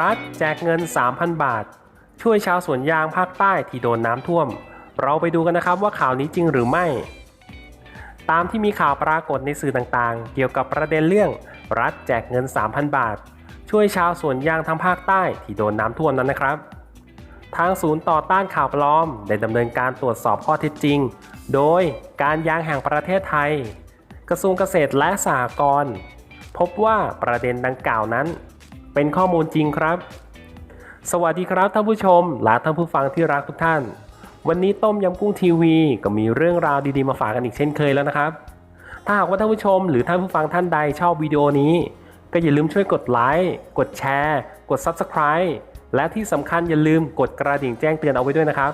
รัฐแจกเงิน 3,000 บาท ช่วยชาวสวนยางภาคใต้ที่โดนน้ำท่วม เราไปดูกันนะครับว่าข่าวนี้จริงหรือไม่ ตามที่มีข่าวปรากฏในสื่อต่างๆ เกี่ยวกับประเด็นเรื่อง รัฐแจกเงิน 3,000 บาท ช่วยชาวสวนยางทางภาคใต้ที่โดนน้ำท่วมนั้นนะครับ ทางศูนย์ต่อต้านข่าวปลอม ได้ดำเนินการตรวจสอบข้อเท็จจริง โดยการยางแห่งประเทศไทย กระทรวงเกษตรและสหกรณ์พบว่าประเด็นดังกล่าวนั้น เป็นข้อมูลจริงครับ สวัสดีครับท่านผู้ชมและท่านผู้ฟังที่รักทุกท่าน วันนี้ต้มยำกุ้งทีวี ก็มีเรื่องราวดีๆมาฝากกันอีกเช่นเคยแล้วนะครับ ถ้าหากว่าท่านผู้ชมหรือท่านผู้ฟังท่านใดชอบวิดีโอนี้ ก็อย่าลืมช่วยกดไลค์กดแชร์ กด Subscribe และที่สำคัญอย่าลืมกดกระดิ่งแจ้งเตือนเอาไว้ด้วยนะครับ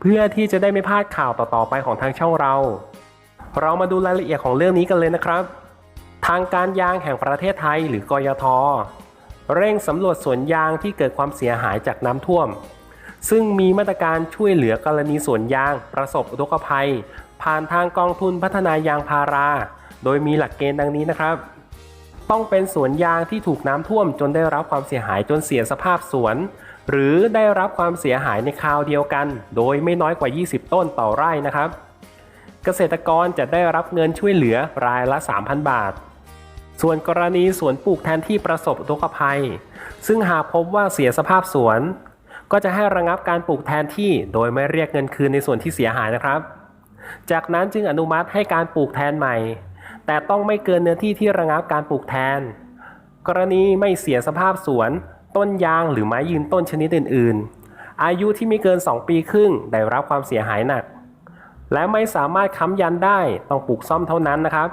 เพื่อที่จะได้ไม่พลาดข่าวต่อๆไปของทางช่องเรา เรามาดูรายละเอียดของเรื่องนี้กันเลยนะครับ ทางการยางแห่งประเทศไทย หรือกยท เร่งสำรวจสวนยางที่เกิดความเสียหายจากน้ำท่วม ซึ่งมีมาตรการช่วยเหลือกรณีสวนยาง ประสบอุทกภัย ผ่านทางกองทุนพัฒนายางพารา โดยมีหลักเกณฑ์ดังนี้นะครับ ต้องเป็นสวนยางที่ถูกน้ำท่วมจนได้รับความเสียหายจนเสียสภาพสวน หรือได้รับความเสียหายในคราวเดียวกัน โดยไม่น้อยกว่า 20 ต้นต่อไร่นะครับ เกษตรกรจะได้รับเงินช่วยเหลือรายละ 3,000 บาท ส่วนกรณีสวนปลูกแทนที่ประสบอุทกภัย ซึ่งหากพบว่าเสียสภาพสวน ก็จะให้ระงับการปลูกแทนที่โดยไม่เรียกเงินคืนในส่วนที่เสียหายนะครับ จากนั้นจึงอนุมัติให้การปลูกแทนใหม่ แต่ต้องไม่เกินเนื้อที่ที่ระงับการปลูกแทน กรณีไม่เสียสภาพสวน ต้นยางหรือไม้ยืนต้นชนิดอื่น ๆ อายุที่ไม่เกิน 2 ปีครึ่งได้รับความเสียหายหนัก และไม่สามารถค้ำยันได้ต้องปลูกซ่อมเท่านั้นนะครับ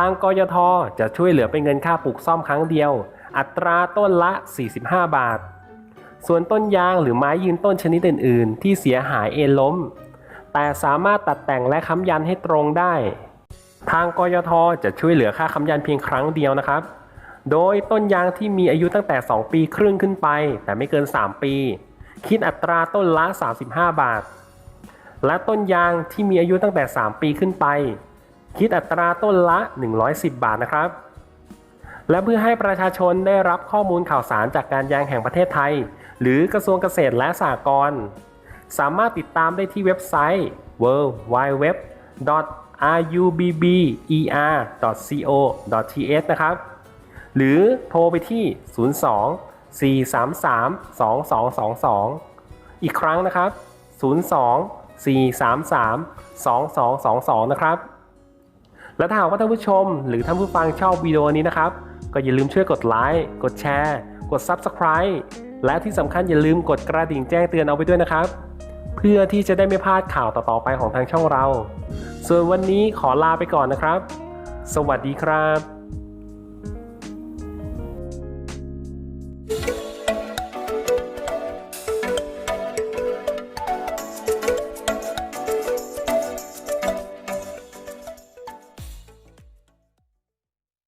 ทางกยทจะช่วยเหลือเป็นเงินค่าปลูกซ่อมครั้งเดียว อัตราต้นละ 45 บาท ส่วนต้นยางหรือไม้ยืนต้นชนิดอื่น ๆ ที่เสียหายเอ็นล้ม แต่สามารถตัดแต่งและค้ำยันให้ตรงได้ ทางกยทจะช่วยเหลือค่าค้ำยันเพียงครั้งเดียวนะครับ โดยต้นยางที่มีอายุตั้งแต่ 2 ปีครึ่งขึ้นไป แต่ไม่เกิน 3 ปี คิดอัตราต้นละ 35 บาท และต้นยางที่มีอายุตั้งแต่ 3 ปีขึ้นไป คิดอัตราต้นละ 110 บาทนะครับ และเพื่อให้ประชาชนได้รับข้อมูลข่าวสารจากการยางแห่งประเทศไทย หรือกระทรวงเกษตรและสหกรณ์สามารถติดตามได้ที่เว็บไซต์ www.rubber.co.th นะครับ หรือโทรไปที่ 02 433 2222 อีกครั้งนะครับ 02 433 2222 นะครับ และถ้าหากว่าท่านผู้ชม หรือท่านผู้ฟังชอบวิดีโอนี้นะครับ ก็อย่าลืมช่วยกดไลค์ กดแชร์ กด Subscribe และที่สำคัญอย่าลืมกดกระดิ่งแจ้งเตือนเอาไว้ด้วยนะครับ เพื่อที่จะได้ไม่พลาดข่าวต่อๆไปของทางช่องเรา ส่วนวันนี้ขอลาไปก่อนนะครับ สวัสดีครับ